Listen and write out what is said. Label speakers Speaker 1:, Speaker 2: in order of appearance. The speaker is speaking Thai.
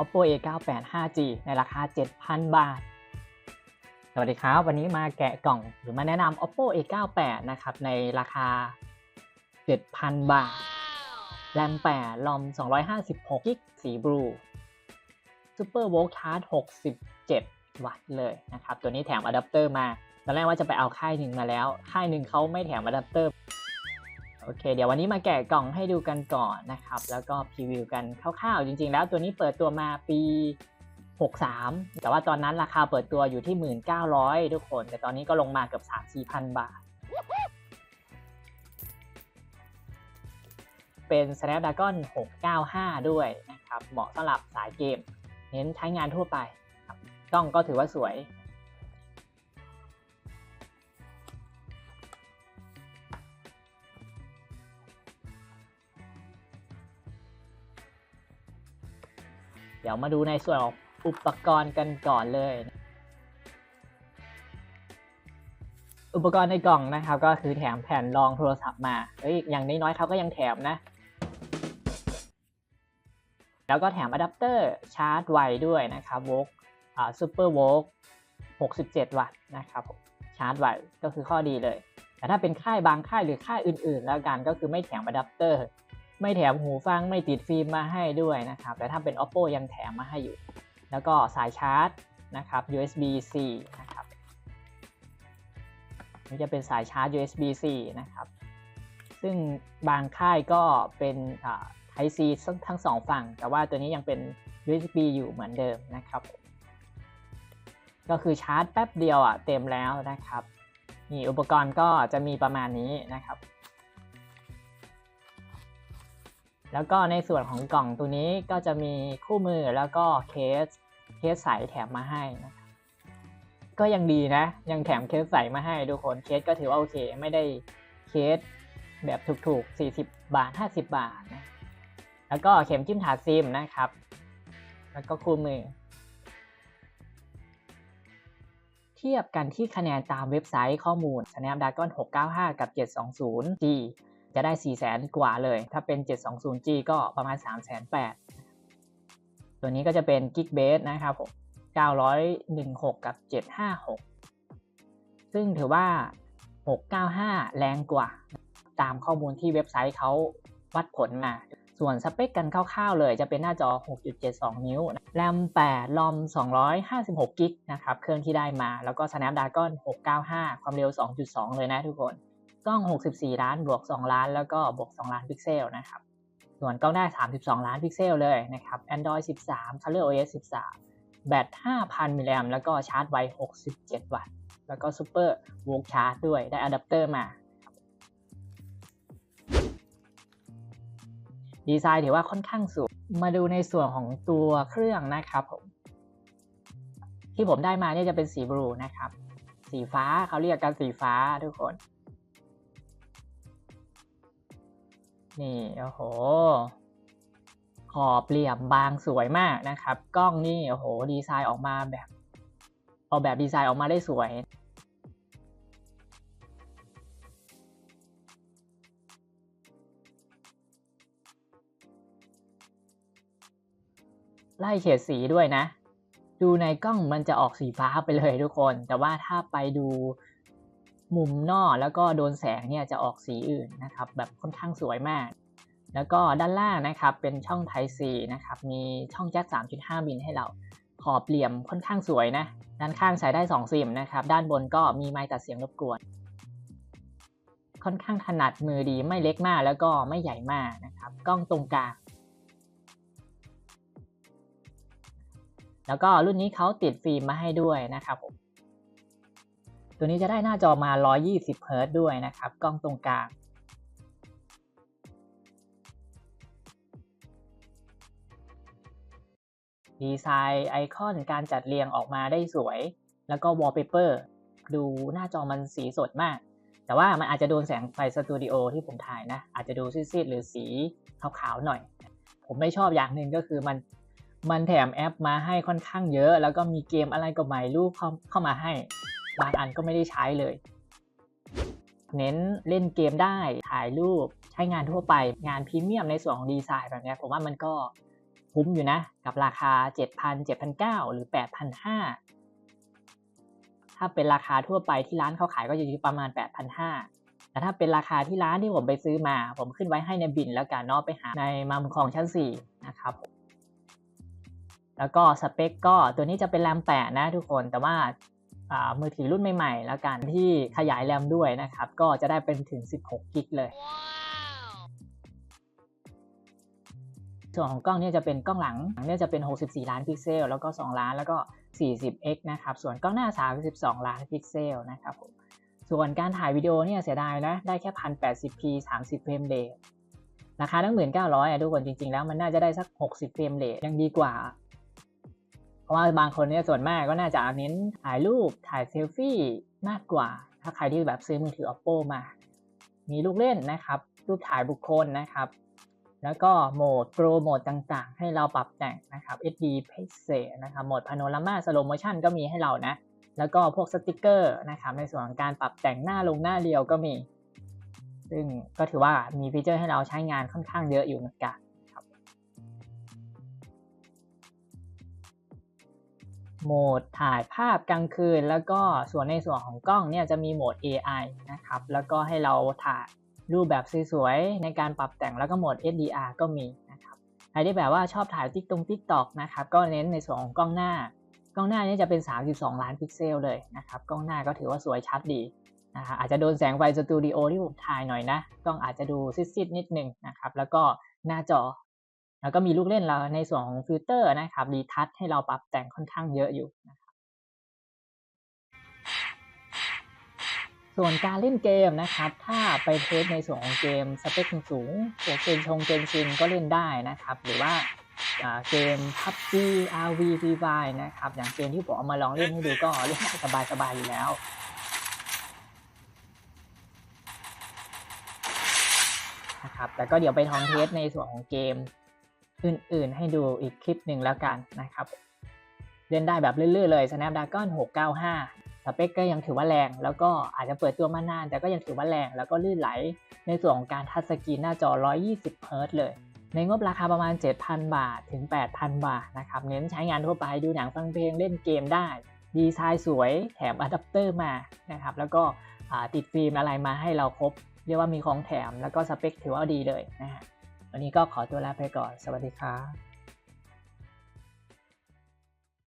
Speaker 1: oppo a 9 8 5g ในราคา 7,000 บาท สวัสดีครับ วันนี้มาแกะกล่องหรือมาแนะนำ oppo a 9 8นะครับ ในราคา 7,000 บาท แรม 8 ลอม 256กิกสีบลู Super Volt Charge 67 วัตต์เลยนะครับ ตัวนี้แถมอะแดปเตอร์มา ตอนแรกว่าจะไปเอาค่ายหนึ่งมาแล้ว ค่ายหนึ่งเขาไม่แถมอะแดปเตอร์ โอเค เดี๋ยววันนี้มาแกะกล่องให้ดูกันก่อนนะครับ แล้วก็พรีวิวกันคร่าวๆ จริง ๆ แล้วตัวนี้เปิดตัวมาปี 63 แต่ว่าตอนนั้นราคาเปิดตัวอยู่ที่ 1,900 ทุกคน แต่ตอนนี้ก็ลงมาเกือบ 3-4,000 บาท เป็น Snapdragon 695 ด้วยนะครับ เหมาะสำหรับสายเกม เน้นใช้งานทั่วไปกล้องก็ถือว่าสวย ดี๋ยวมาดูในส่วนของอุปกรณ์กันก่อนเลย อุปกรณ์ในกล่องนะครับ ก็คือแถมแผ่นรองโทรศัพท์มาเฮ้ยอย่างน้อยๆเขาก็ยังแถมนะ แล้วก็แถมอะแดปเตอร์ชาร์จไวด้วยนะครับโวกอ่าซูเปอร์โวก67 วัตต์นะครับชาร์จไวก็คือข้อดีเลย แต่ถ้าเป็นค่ายบางค่ายหรือค่ายอื่นๆ แล้วกันก็คือไม่แถมอะแดปเตอร์ ไม่แถมหูฟังไม่ติดฟิล์มมาให้ด้วยนะครับ แต่ถ้าเป็น oppo ยังแถมมาให้อยู่ แล้วก็สายชาร์จนะครับ USB C นะครับนี่จะเป็นสายชาร์จ USB C นะครับ ซึ่งบางค่ายก็เป็นอ่า Type C ทั้งสองฝั่ง แต่ว่าตัวนี้ยังเป็น USB อยู่เหมือนเดิมนะครับ ก็คือชาร์จแป๊บเดียวอะเต็มแล้วนะครับ นี่อุปกรณ์ก็จะมีประมาณนี้นะครับ แล้วก็ในส่วนของกล่องตัวนี้ก็จะมีคู่มือแล้วก็เคสเคสใสแถมมาให้นะครับก็ยังดีนะ ยังแถมเคสใสมาให้ทุกคนเคสก็ถือว่าโอเค ไม่ได้เคสแบบถูกๆ 40 บาท 50 บาทนะแล้วก็เข็มจิ้มถาดซิมนะครับ แล้วก็คู่มือ เทียบกันที่คะแนนตามเว็บไซต์ข้อมูล Snapdragon 695 กับ 720G จะได้ 4 0 0แสนกว่าเลย ถ้าเป็น 720G ก็ประมาณ 3 8 0 0 0ตัวนี้ก็จะเป็น Geekbase นะครับผม916 กับ 756 ซึ่งถือว่า 695 แรงกว่า ตามข้อมูลที่เว็บไซต์เขาวัดผลมา ส่วนสเปคกันคร่าวๆเลยจะเป็นหน้าจอ 6.72 นิ้ว แรม 8 ลอม 256 กิกนะครับ เครื่องที่ได้มา แล้วก็ Snapdragon 695 ความเร็ว 2.2 เลยนะทุกคน กล้อง 64 ล้านบวก 2 ล้าน แล้วก็บวก 2 ล้านพิกเซลนะครับ ส่วนกล้องได้า 32 ล้านพิกเซลเลยนะครับ Android 13 ColorOS 13 แบต 5,000 มิลลิแอมแล้วก็ชาร์จไว 67 วัตต์ แล้วก็ Super v o l t Charge ด้วย ได้อะแดปเตอร์มา ดีไซน์ถือว่าค่อนข้างสูง มาดูในส่วนของตัวเครื่องนะครับผม ที่ผมได้มาเนี่ยจะเป็นสีบลูนะครับ สีฟ้าเขาเรียกกันสีฟ้าทุกคน นี่โอ้โห ขอบเหลี่ยมบางสวยมากนะครับ กล้องนี่โอ้โห ดีไซน์ออกมาแบบออกแบบดีไซน์ออกมาได้สวยไล่เฉดสีด้วยนะ ดูในกล้องมันจะออกสีฟ้าไปเลยทุกคน แต่ว่าถ้าไปดู มุมนอกแล้วก็โดนแสงเนี่ยจะออกสีอื่นนะครับแบบค่อนข้างสวยมาก แล้วก็ด้านล่างนะครับเป็นช่อง Type C นะครับมีช่องแจ็ค3.5มิลให้เราขอบเหลี่ยมค่อนข้างสวยนะด้านข้างใช้ได้2ซิมนะครับด้านบนก็มีไมค์ตัดเสียงรบกวน ค่อนข้างถนัดมือดีไม่เล็กมากแล้วก็ไม่ใหญ่มากนะครับกล้องตรงกลางแล้วก็รุ่นนี้เขาติดฟิล์มมาให้ด้วยนะครับผม ตัวนี้จะได้หน้าจอมา 120เฮิร์ด้วยนะครับ กล้องตรงกลาง ดีไซน์ไอคอนการจัดเรียงออกมาได้สวย แล้วก็วอลเปเปอร์ดูหน้าจอมันสีสดมาก แต่ว่ามันอาจจะโดนแสงไฟสตูดิโอที่ผมถ่ายนะ อาจจะดูซีดๆหรือสีขาวๆหน่อย ผมไม่ชอบอย่างหนึ่งก็คือมันมันแถมแอปมาให้ค่อนข้างเยอะ แล้วก็มีเกมอะไรก็ไม่รู้เข้ามาให้ บางอันก็ไม่ได้ใช้เลย เน้นเล่นเกมได้ถ่ายรูปใช้งานทั่วไปงานพรีเมียมในส่วนของดีไซน์แบบนี้ผมว่ามันก็คุ้มอยู่นะ กับราคา 7,000 7,900 หรือ 8,500 ถ้าเป็นราคาทั่วไปที่ร้านเขาขายก็จะอยู่ประมาณ 8,500 แต่ถ้าเป็นราคาที่ร้านที่ผมไปซื้อมา ผมขึ้นไว้ให้ในบินแล้วกันเนาะไปหาในมัมของชั้น 4 นะครับ แล้วก็สเปคก็ตัวนี้จะเป็นแรม8นะทุกคนแต่ว่า มือถือรุ่นใหม่ๆ แล้วกันที่ขยายแรมด้วยนะครับ ก็จะได้เป็นถึง 16 กิกเลย ส่วนของกล้องเนี่ยจะเป็นกล้องหลังเนี่ยจะเป็น 64 ล้านพิกเซล แล้วก็ 2 ล้านแล้วก็ 40x นะครับ ส่วนกล้องหน้า 32 ล้านพิกเซลนะครับผมส่วนการถ่ายวิดีโอเนี่ยเสียดายนะ ได้แค่ 1080p 30 เฟรมเรทราคาตั้ง 1900อะทุกคนจริงๆ แล้วมันน่าจะได้สัก 60 เฟรมเรทยังดีกว่า เพราะว่าบางคนเนี่ยส่วนมากก็น่าจะเน้นถ่ายรูปถ่ายเซลฟี่มากกว่า ถ้าใครที่แบบซื้อมือถือ oppo มา มีลูกเล่นนะครับ รูปถ่ายบุคคลนะครับ แล้วก็โหมดโปรโหมดต่างๆ ให้เราปรับแต่งนะครับ SD Pixel นะครับโหมด Panorama Slow Motion ก็มีให้เรานะ แล้วก็พวกสติกเกอร์นะครับในส่วนของการปรับแต่งหน้าลงหน้าเรียวก็มี ซึ่งก็ถือว่ามีฟีเจอร์ให้เราใช้งานค่อนข้างเยอะอยู่เหมือนกัน โหมดถ่ายภาพกลางคืน แล้วก็ส่วนในส่วนของกล้องเนี่ยจะมีโหมด AI นะครับ แล้วก็ให้เราถ่ายรูปแบบสวยๆในการปรับแต่งแล้วก็โหมด SDR ก็มีนะครับใครที่แบบว่าชอบถ่ายติ๊กตรงติ๊กตอกนะครับ ก็เน้นในส่วนของกล้องหน้า กล้องหน้านี่จะเป็น 32 ล้านพิกเซลเลยนะครับ กล้องหน้าก็ถือว่าสวยชัดดีนะครับอาจจะโดนแสงไฟสตูดิโอที่ผมถ่ายหน่อยนะ กล้องอาจจะดูซิดๆนิดนึงนะครับ แล้วก็หน้าจอ แล้วก็มีลูกเล่นเราในส่วนของฟิลเตอร์นะครับรีทัชให้เราปรับแต่งค่อนข้างเยอะอยู่นะครับส่วนการเล่นเกมนะครับ ถ้าไปเทสในส่วนของเกมสเปคสูงๆตัวเกมชงเกมชินก็เล่นได้นะครับ หรือว่าเกม PUBG RV Free Fire นะครับ อย่างเกมที่ผมเอามาลองเล่นให้ดูก็เล่นได้สบายๆอยู่แล้วนะครับแต่ก็เดี๋ยวไปทองเทสในส่วนของเกม อื่นๆ ให้ดูอีกคลิปหนึ่งแล้วกันนะครับ เล่นได้แบบลื่นๆเลย Snapdragon 695 สเปคก็ยังถือว่าแรง แล้วก็อาจจะเปิดตัวมานาน แต่ก็ยังถือว่าแรง แล้วก็ลื่นไหล ในส่วนของการทัชสกรีนหน้าจอ 120 Hz เลย ในงบราคาประมาณ 7,000 บาทถึง 8,000 บาทนะครับ เน้นใช้งานทั่วไปดูหนังฟังเพลงเล่นเกมได้ ดีไซน์สวยแถมอะแดปเตอร์มานะครับ แล้วก็ติดฟิล์มอะไรมาให้เราครบ เรียกว่ามีของแถม แล้วก็สเปคถือว่าดีเลยนะฮะ วันนี้ก็ขอตัวลาไปก่อน สวัสดีครับ